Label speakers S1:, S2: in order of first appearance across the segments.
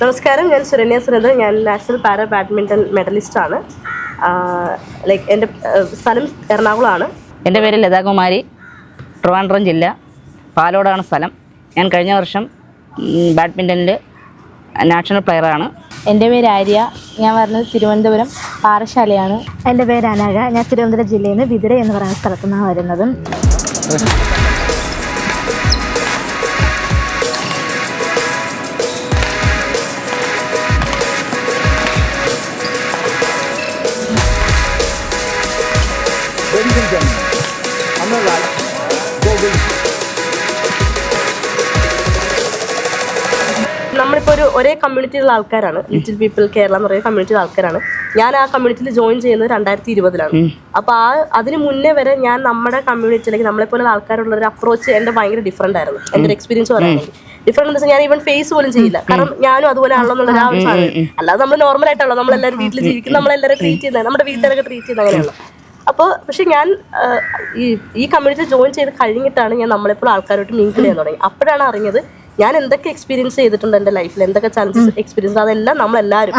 S1: നമസ്കാരം ഞാൻ സുരന്യ സുരത് ഞാൻ നാഷണൽ പാര ബാഡ്മിന്റൺ മെഡലിസ്റ്റ് ആണ് ലൈക്ക് എന്റെ സ്ഥലം എറണാകുളമാണ്.
S2: എന്റെ പേര് ലതാകുമാരി ട്രിവാൻഡ്രം ജില്ല. പാലോടാണ് സ്ഥലം. ഞാൻ കഴിഞ്ഞ വർഷം ബാഡ്മിന്റണിൽ നാഷണൽ പ്ലെയറാണ്.
S3: എന്റെ പേര് ആര്യ. ഞാൻ പറഞ്ഞത് തിരുവനന്തപുരം പാറശാലയാണ്.
S4: എന്റെ പേര് അനഘ. ഞാൻ തിരുവനന്തപുരം ജില്ലയിൽ നിന്ന് വിതിര എന്ന് പറയുന്ന സ്ഥലത്തു നിന്നാണ് വരുന്നത്.
S1: നമ്മളിപ്പോൾ ഒരു ഒരേ കമ്മ്യൂണിറ്റിയിലുള്ള ആൾക്കാരാണ്. ലിറ്റിൽ പീപ്പിൾ കേരള എന്ന് പറയുന്ന കമ്മ്യൂണിറ്റിയിലെ ആൾക്കാരാണ്. ഞാൻ ആ കമ്മ്യൂണിറ്റിയിൽ ജോയിൻ ചെയ്യുന്നത് രണ്ടായിരത്തി ഇരുപതിലാണ് അപ്പോൾ ആ അതിന് മുന്നേ വരെ ഞാൻ നമ്മുടെ കമ്മ്യൂണിറ്റി കമ്മ്യൂണിറ്റിയിലേക്ക് നമ്മളെപ്പോലുള്ള ആൾക്കാരുള്ള ഒരു അപ്രോച്ച് എന്റെ ഭയങ്കര ഡിഫറെന്റ് ആയിരുന്നു. എന്റെ ഒരു എക്സ്പീരിയൻസ് പറയുകയാണെങ്കിൽ ഡിഫറെന്റ് എന്ന് വെച്ചാൽ ഞാൻ ഈവൻ ഫേസ് പോലും ചെയ്യില്ല. കാരണം ഞാനും അതുപോലെ ആണല്ലോ എന്നുള്ള ആ ഒരു സാധനം. അല്ലാതെ നമ്മൾ നോർമൽ ആയിട്ടുള്ള നമ്മളെല്ലാവരും വീട്ടിൽ ജീവിക്കും നമ്മളെല്ലാവരും ട്രീറ്റ് ചെയ്യുന്നത് നമ്മുടെ വീട്ടുകാരൊക്കെ ട്രീറ്റ് ചെയ്യുന്ന അങ്ങനെയുള്ള അപ്പോൾ പക്ഷെ ഞാൻ ഈ ഈ കമ്മ്യൂണിറ്റി ജോയിൻ ചെയ്ത് കഴിഞ്ഞിട്ടാണ് ഞാൻ നമ്മളെപ്പോഴും ആൾക്കാരോട്ട് മിങ്കിൾ ചെയ്യാൻ തുടങ്ങി. അപ്പോഴാണ് അറിഞ്ഞത് ഞാൻ എന്തൊക്കെ എക്സ്പീരിയൻസ് ചെയ്തിട്ടുണ്ട് എന്റെ ലൈഫിൽ എന്തൊക്കെ ചാൻസസ് എക്സ്പീരിയൻസ് അതെല്ലാം നമ്മളെല്ലാവരും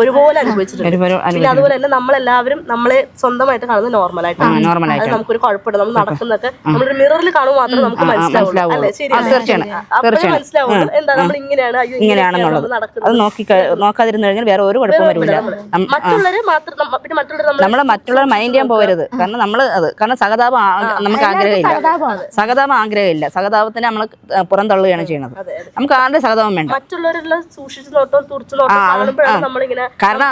S1: ഒരുപോലെ അനുഭവിച്ചിട്ടുണ്ട്. പിന്നെ അതുപോലെ തന്നെ നമ്മളെല്ലാവരും നമ്മളെ സ്വന്തമായിട്ട് കാണുന്നത് നോർമൽ ആയിട്ടാണ്.
S2: normal
S1: അത് നമുക്കൊരു കുഴപ്പമില്ല. നമ്മൾ നടക്കുന്നൊക്കെ നമ്മളൊരു മിററിൽ കാണുമ്പോൾ മാത്രമേ നമുക്ക് മനസ്സിലാവുള്ളൂ. അല്ലേ?
S2: തീർച്ചയാണ്.
S1: അപ്പോഴേ. മനസ്സിലാവുള്ളൂ. എന്താ നമ്മൾ ഇങ്ങനെയാണ്? അയ്യോ
S2: ഇങ്ങനെയാണെന്നുള്ളത്.
S1: നടക്കുന്നത്
S2: അത് നോക്കി നോക്കാതിരുന്നു കഴിഞ്ഞാൽ വേറെ ഒരു കുഴപ്പം വരില്ല
S1: മറ്റുള്ളവരെ മാത്രം പിന്നെ മറ്റുള്ളവർ നമ്മൾ
S2: മറ്റുള്ളവർ മൈൻഡ് ചെയ്യാൻ പോകരുത്. കാരണം നമ്മൾ അത് കാരണം സഹതാപം നമുക്ക് ആഗ്രഹമില്ല. സഹതാപം ആഗ്രഹമില്ല. സഹതാപത്തിന് നമ്മൾ പുറന്തള്ളുകയാണ് ചെയ്യുന്നത് നമുക്ക് ആരുടെ സഹതാപം വേണ്ട. കാരണം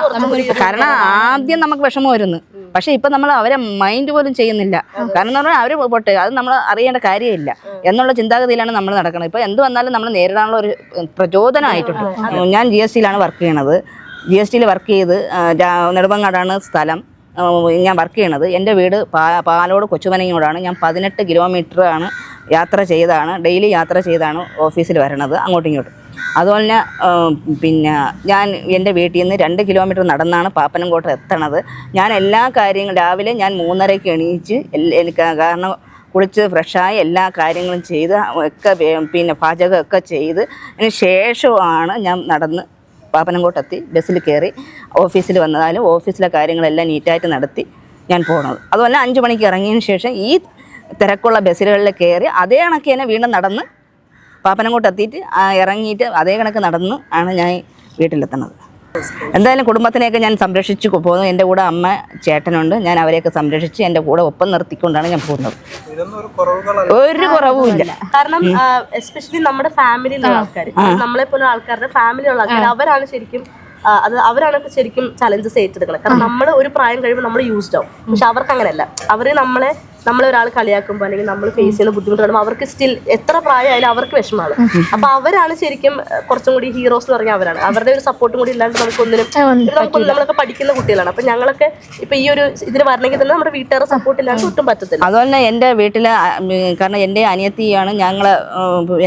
S2: കാരണം ആദ്യം നമുക്ക് വിഷമം വരുന്നു. പക്ഷെ ഇപ്പൊ നമ്മൾ അവരെ മൈൻഡ് പോലും ചെയ്യുന്നില്ല. കാരണം എന്ന് പറഞ്ഞാൽ അവർ പോട്ടെ അത് നമ്മൾ അറിയേണ്ട കാര്യമില്ല. എന്നുള്ള ചിന്താഗതിയിലാണ് നമ്മൾ നടക്കുന്നത് ഇപ്പൊ എന്ത് വന്നാലും നമ്മൾ നേരിടാനുള്ള ഒരു പ്രചോദനമായിട്ടുണ്ട്. ഞാൻ ജി എസ് ടിയിലാണ് വർക്ക് ചെയ്യണത്. ജി എസ് ടിയിൽ വർക്ക് ചെയ്ത് നെടുമ്പങ്ങാടാണ് സ്ഥലം. ഞാൻ വർക്ക് ചെയ്യണത്. എന്റെ വീട് പാ പാലോട് കൊച്ചുമനയോടാണ് ഞാൻ പതിനെട്ട് കിലോമീറ്റർ ആണ് യാത്ര ചെയ്താണ് ഡെയിലി യാത്ര ചെയ്താണ് ഓഫീസിൽ വരണത് അങ്ങോട്ടും ഇങ്ങോട്ടും. അതുപോലെ പിന്നെ ഞാൻ എന്റെ വീട്ടിൽ നിന്ന് രണ്ട് കിലോമീറ്റർ നടന്നാണ് പാപ്പനംകോട്ട എത്തണത്. ഞാൻ എല്ലാ കാര്യങ്ങളും രാവിലെ ഞാൻ മൂന്നരയ്ക്ക് എണീച്ച് എനിക്ക് കാരണം കുളിച്ച് ഫ്രഷായി എല്ലാ കാര്യങ്ങളും ചെയ്ത് ഒക്കെ പിന്നെ പാചകമൊക്കെ ചെയ്ത് അതിന് ശേഷമാണ് ഞാൻ നടന്ന് പാപ്പനംകോട്ടെത്തി ബസ്സിൽ കയറി ഓഫീസിൽ വന്നതാലും ഓഫീസിലെ കാര്യങ്ങളെല്ലാം നീറ്റായിട്ട് നടത്തി ഞാൻ പോണത്. അതുപോലെ അഞ്ച് മണിക്ക് ഇറങ്ങിയതിന് ശേഷം ഈ തിരക്കുള്ള ബസ്സിലുകളിൽ കയറി അതേ കണക്ക് തന്നെ വീണ്ടും നടന്ന് പാപ്പനംകോട്ട് എത്തിയിട്ട് ഇറങ്ങിയിട്ട് അതേ കണക്ക് നടന്ന് ആണ് ഞാൻ വീട്ടിലെത്തുന്നത്. എന്തായാലും കുടുംബത്തിനെയൊക്കെ ഞാൻ സംരക്ഷിച്ചു പോകുന്നു. എന്റെ കൂടെ അമ്മ ചേട്ടനുണ്ട്. ഞാൻ അവരെയൊക്കെ സംരക്ഷിച്ച് എന്റെ കൂടെ ഒപ്പം നിർത്തിക്കൊണ്ടാണ് ഞാൻ പോകുന്നത്. ഒരു കുറവുമില്ല
S1: കാരണം എസ്പെഷ്യലി നമ്മുടെ ഫാമിലി ആൾക്കാർ നമ്മളെ പോലെ ആൾക്കാരുടെ ഫാമിലിയുള്ള ആൾക്കാർ അവരാണ് ശരിക്കും അത് അവരാണ് ശരിക്കും ചലഞ്ചസ് ഏറ്റെടുക്കുന്നത്. കാരണം നമ്മൾ ഒരു പ്രായം കഴിയുമ്പോൾ നമ്മൾ യൂസ്ഡ് ആവും. പക്ഷെ അവർക്ക് അങ്ങനെയല്ല. അവർ നമ്മളെ നമ്മളെ ഒരാൾ കളിയാക്കുമ്പോൾ അല്ലെങ്കിൽ നമ്മൾ ഫേസ് ചെയ്യുന്ന ബുദ്ധിമുട്ട് കാണുമ്പോൾ അവർക്ക് സ്റ്റിൽ എത്ര പ്രായമായാലും അവർക്ക് വിഷമമാണ്. അപ്പൊ അവരാണ് ശരിക്കും കുറച്ചും കൂടി ഹീറോസ് എന്ന് പറഞ്ഞാൽ അവരാണ്. അവരുടെ ഒരു സപ്പോർട്ടും കൂടി ഇല്ലാണ്ട് നമുക്കൊന്നിനും നമുക്കൊന്നും നമ്മളൊക്കെ പഠിക്കുന്ന കുട്ടികളാണ്. അപ്പൊ ഞങ്ങളൊക്കെ ഇപ്പൊ ഈ ഒരു ഇതിന് വരണമെങ്കിൽ തന്നെ നമ്മുടെ വീട്ടുകാരുടെ സപ്പോർട്ട് ഇല്ലാണ്ട് ഒട്ടും പറ്റത്തില്ല.
S2: അതുപോലെ തന്നെ എന്റെ വീട്ടിലെ കാരണം എന്റെ അനിയത്തിയാണ് ഞങ്ങൾ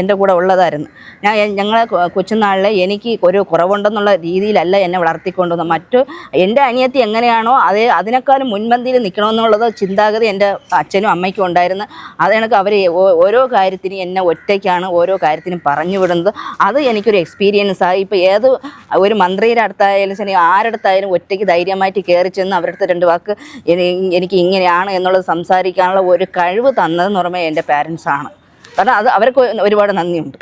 S2: എന്റെ കൂടെ ഉള്ളതായിരുന്നു. ഞാൻ ഞങ്ങളെ കൊച്ചുനാളിൽ എനിക്ക് ഒരു കുറവുണ്ടെന്നുള്ള രീതിയിലല്ല എന്നെ വളർത്തിക്കൊണ്ടുവന്നത് മറ്റു എന്റെ അനിയത്തി എങ്ങനെയാണോ അതേ അതിനേക്കാളും മുൻപന്തിയിൽ നിൽക്കണമെന്നുള്ളത് ചിന്താഗതി എന്റെ അച്ഛനും അമ്മയ്ക്കും ഉണ്ടായിരുന്ന അത് കണക്ക് അവർ ഓരോ കാര്യത്തിനും എന്നെ ഒറ്റയ്ക്കാണ് ഓരോ കാര്യത്തിനും പറഞ്ഞു വിടുന്നത്. അത് എനിക്കൊരു എക്സ്പീരിയൻസ് ആയി ഇപ്പോൾ ഏത് ഒരു മന്ത്രിയുടെ അടുത്തായാലും ശരി ആരടുത്തായാലും ഒറ്റയ്ക്ക് ധൈര്യമായിട്ട് കയറി ചെന്ന് അവരുടെ രണ്ട് വാക്ക് എനി- എനിക്ക് ഇങ്ങനെയാണ് എന്നുള്ളത് സംസാരിക്കാനുള്ള ഒരു കഴിവ് തന്നതെന്ന് പറയുമ്പോൾ എന്റെ പാരൻസാണ് കാരണം അത് അവർക്ക് ഒരുപാട് നന്ദിയുണ്ട്.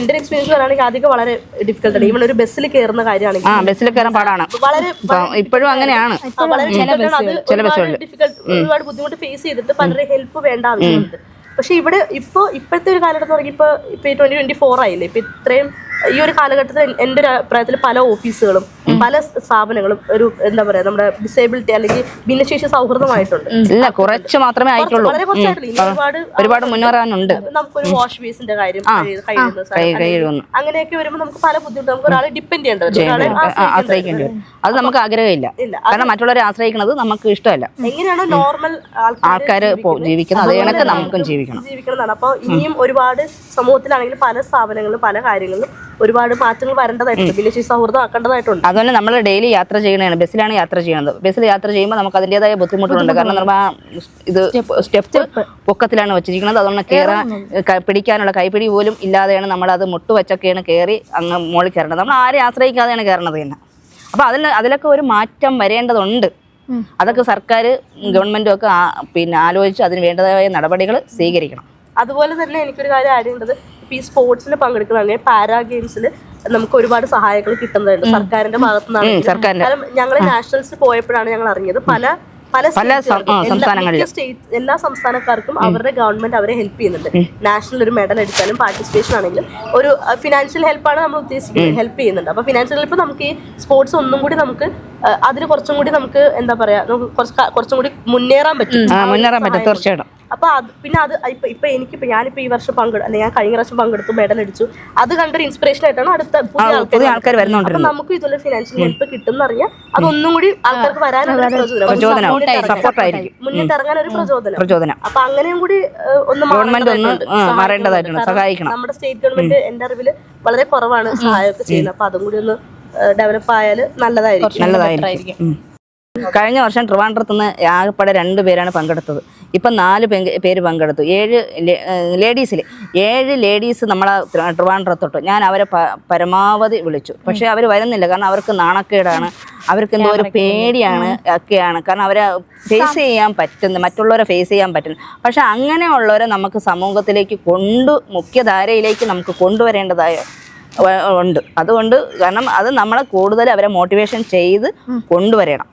S1: എന്റെ എക്സ്പീരിയൻസ് പറയുകയാണെങ്കിൽ ആദ്യമൊക്കെ വളരെ ഡിഫിക്കൽട്ട് ആണ്. ഒരു ബസ്സിൽ കയറുന്ന കാര്യമാണെങ്കിൽ ആ
S2: ബസ്സിൽ കയറാൻ പാടാണ്.
S1: വളരെ
S2: ഇപ്പോഴും അങ്ങനെയാണ്. ചില
S1: ഒരുപാട്
S2: ബസ്സുകളിൽ.
S1: ഒരുപാട് ബുദ്ധിമുട്ട് ഫേസ് ചെയ്തിട്ട് പലരെ ഹെൽപ്പ് വേണ്ട ആവശ്യമുണ്ട്. പക്ഷെ ഇവിടെ ഇപ്പൊ ഇപ്പോഴത്തെ ഒരു കാലഘട്ടം തുടങ്ങി ഇപ്പൊ ഇപ്പൊ ട്വന്റി ട്വന്റി ഫോർ ആയില്ലേ? ഇപ്പൊ ഇത്രയും ഈ ഒരു കാലഘട്ടത്തിൽ എന്റെ എന്റെ ഒരു അഭിപ്രായത്തിൽ പല ഓഫീസുകളും പല സ്ഥാപനങ്ങളും ഒരു എന്താ പറയാ നമ്മുടെ ഡിസേബിലിറ്റി അല്ലെങ്കിൽ ഭിന്നശേഷി സൗഹൃദമായിട്ടുണ്ട്.
S2: ഇല്ല കുറച്ച് മാത്രമേ ആയിട്ടുള്ളൂ.
S1: വളരെ ഒരുപാട്
S2: ഒരുപാട് മുന്നേറാനുണ്ട്
S1: നമുക്കൊരു വാഷ് ബേസിന്റെ കാര്യം കഴിയുന്ന. അങ്ങനെയൊക്കെ വരുമ്പോൾ നമുക്ക് പല ബുദ്ധിമുട്ട്. നമുക്ക് ഒരാളെ ഡിപ്പെൻഡ്
S2: ചെയ്യേണ്ടത് ആശ്രയിക്കേണ്ടി വരും. അത് നമുക്ക് ആഗ്രഹമില്ല. കാരണം മറ്റുള്ളവരെ ആശ്രയിക്കുന്നത് നമുക്ക് ഇഷ്ടമല്ല.
S1: എങ്ങനെയാണോ നോർമൽ
S2: ആൾക്കാർ ജീവിക്കുന്നത്? അതേ കണക്ക് നമുക്കും ജീവിക്കണം.
S1: ജീവിക്കണം അപ്പോൾ ഇനിയും ഒരുപാട് സമൂഹത്തിലാണെങ്കിലും പല സ്ഥാപനങ്ങളിലും പല കാര്യങ്ങളിലും ഒരുപാട് മാറ്റങ്ങൾ വരേണ്ടതായിട്ടുണ്ട്. ഭിന്നശേഷി സൗഹൃദം ആക്കേണ്ടതായിട്ടുണ്ട്
S2: അതുപോലെ നമ്മൾ ഡെയിലി യാത്ര ചെയ്യണതാണ് ബസ്സിലാണ് യാത്ര ചെയ്യുന്നത്. ബസ്സിൽ യാത്ര ചെയ്യുമ്പോൾ നമുക്ക് അതിന്റെതായ ബുദ്ധിമുട്ടുണ്ട് കാരണം നമ്മൾ ആ ഇത് സ്റ്റെപ്പ്. പൊക്കത്തിലാണ് വെച്ചിരിക്കുന്നത്. അതുകൊണ്ട് കയറാൻ പിടിക്കാനുള്ള കൈപ്പിടി പോലും ഇല്ലാതെയാണ് നമ്മൾ അത് മുട്ട് വെച്ചൊക്കെയാണ് കയറി അങ്ങ് മുകളിൽ കയറേണ്ടത്. നമ്മൾ ആരെയും ആശ്രയിക്കാതെയാണ് കയറണത് തന്നെ. അപ്പോൾ അതിൽ അതിലൊക്കെ ഒരു മാറ്റം വരേണ്ടതുണ്ട്. അതൊക്കെ സർക്കാർ ഗവൺമെന്റും ഒക്കെ പിന്നെ ആലോചിച്ച് അതിന് വേണ്ടതായ നടപടികൾ സ്വീകരിക്കണം.
S1: അതുപോലെ തന്നെ എനിക്കൊരു കാര്യം ആഡ് ചെയ്യേണ്ടത്. ഇപ്പൊ ഈ സ്പോർട്സിൽ പങ്കെടുക്കുന്നതാണെങ്കിൽ പാരാ ഗെയിംസിൽ നമുക്ക് ഒരുപാട് സഹായങ്ങൾ കിട്ടുന്നുണ്ട്. സർക്കാരിന്റെ
S2: ഭാഗത്തുനിന്നാണ്.
S1: കാരണം ഞങ്ങൾ നാഷണൽസ് പോയപ്പോഴാണ് ഞങ്ങൾ അറിഞ്ഞത്. പല പല
S2: സംസ്ഥാനങ്ങളിലും.
S1: സ്റ്റേറ്റ് എല്ലാ സംസ്ഥാനക്കാർക്കും അവരുടെ ഗവൺമെന്റ് അവരെ ഹെൽപ്പ് ചെയ്യുന്നുണ്ട്. നാഷണൽ ഒരു മെഡൽ എടുത്താലും പാർട്ടിസിപ്പേഷൻ ആണെങ്കിലും ഒരു ഫിനാൻഷ്യൽ ഹെൽപ്പാണ് നമ്മൾ ഉദ്ദേശിക്കുന്നത്. ഹെൽപ്പ് ചെയ്യുന്നുണ്ട്. അപ്പൊ ഫിനാൻഷ്യൽ ഹെൽപ്പ് നമുക്ക് ഈ സ്പോർട്സ് ഒന്നും കൂടി നമുക്ക് അതിന് കുറച്ചും കൂടി നമുക്ക് എന്താ പറയാ നമുക്ക് കുറച്ച് കുറച്ചും കൂടി മുന്നേറാൻ പറ്റും.
S2: മുന്നേറാൻ പറ്റും. തീർച്ചയായിട്ടും.
S1: അപ്പൊ അത് പിന്നെ അത് ഇപ്പൊ ഇപ്പൊ എനിക്കിപ്പോ ഞാനിപ്പോ ഈ വർഷം പങ്കെടു ഞാൻ കഴിഞ്ഞ വർഷം പങ്കെടുത്തു മെഡൽ അടിച്ചു. അത് കണ്ടൊരു ഇൻസ്പിറേഷൻ ആയിട്ടാണ് അടുത്ത പുതിയ ആൾക്കാർ
S2: വരുന്നുണ്ട്.
S1: അപ്പൊ നമുക്ക് ഇതുപോലെ ഫിനാൻഷ്യൽ ഹെൽപ്പ് കിട്ടും അറിയാം അതൊന്നും കൂടി ആൾക്കാർക്ക് വരാനുള്ള പ്രചോദനം. മുന്നിട്ട് ഇറങ്ങാൻ. ഒരു പ്രചോദനം.
S2: പ്രചോദനം.
S1: അപ്പൊ അങ്ങനെയും കൂടി ഒന്ന് മാറേണ്ടതായിട്ടുണ്ട്. സഹായിക്കണം. നമ്മുടെ സ്റ്റേറ്റ് ഗവൺമെന്റ് എന്റെ അറിവിൽ വളരെ കുറവാണ് സഹായമൊക്കെ ചെയ്യുന്നത്. അപ്പൊ അതും കൂടി ഒന്ന് ഡെവലപ്പ് ആയാൽ നല്ലതായിരിക്കും
S2: നല്ലതായിരിക്കും കഴിഞ്ഞ വർഷം ട്രിവാൻഡ്രത്ത് നിന്ന് ആകെപ്പാടെ രണ്ട് പേരാണ് പങ്കെടുത്തത്. ഇപ്പം നാല് പേര് പങ്കെടുത്തു. ഏഴ് ലേഡീസിൽ ഏഴ് ലേഡീസ് നമ്മളെ ട്രിവാൻഡ്രത്തോട്ട്. ഞാൻ അവരെ പരമാവധി വിളിച്ചു. പക്ഷേ അവർ വരുന്നില്ല. കാരണം അവർക്ക് നാണക്കേടാണ്. അവർക്ക് എന്തോ ഒരു പേടിയാണ് ഒക്കെയാണ്. കാരണം അവരെ ഫേസ് ചെയ്യാൻ പറ്റുന്ന മറ്റുള്ളവരെ ഫേസ് ചെയ്യാൻ പറ്റുന്നു. പക്ഷെ അങ്ങനെയുള്ളവരെ നമുക്ക് സമൂഹത്തിലേക്ക് കൊണ്ടു മുഖ്യധാരയിലേക്ക് നമുക്ക് കൊണ്ടുവരേണ്ടതായ ഉണ്ട്. അതുകൊണ്ട് കാരണം അത് നമ്മളെ കൂടുതൽ അവരെ മോട്ടിവേഷൻ ചെയ്ത് കൊണ്ടുവരണം.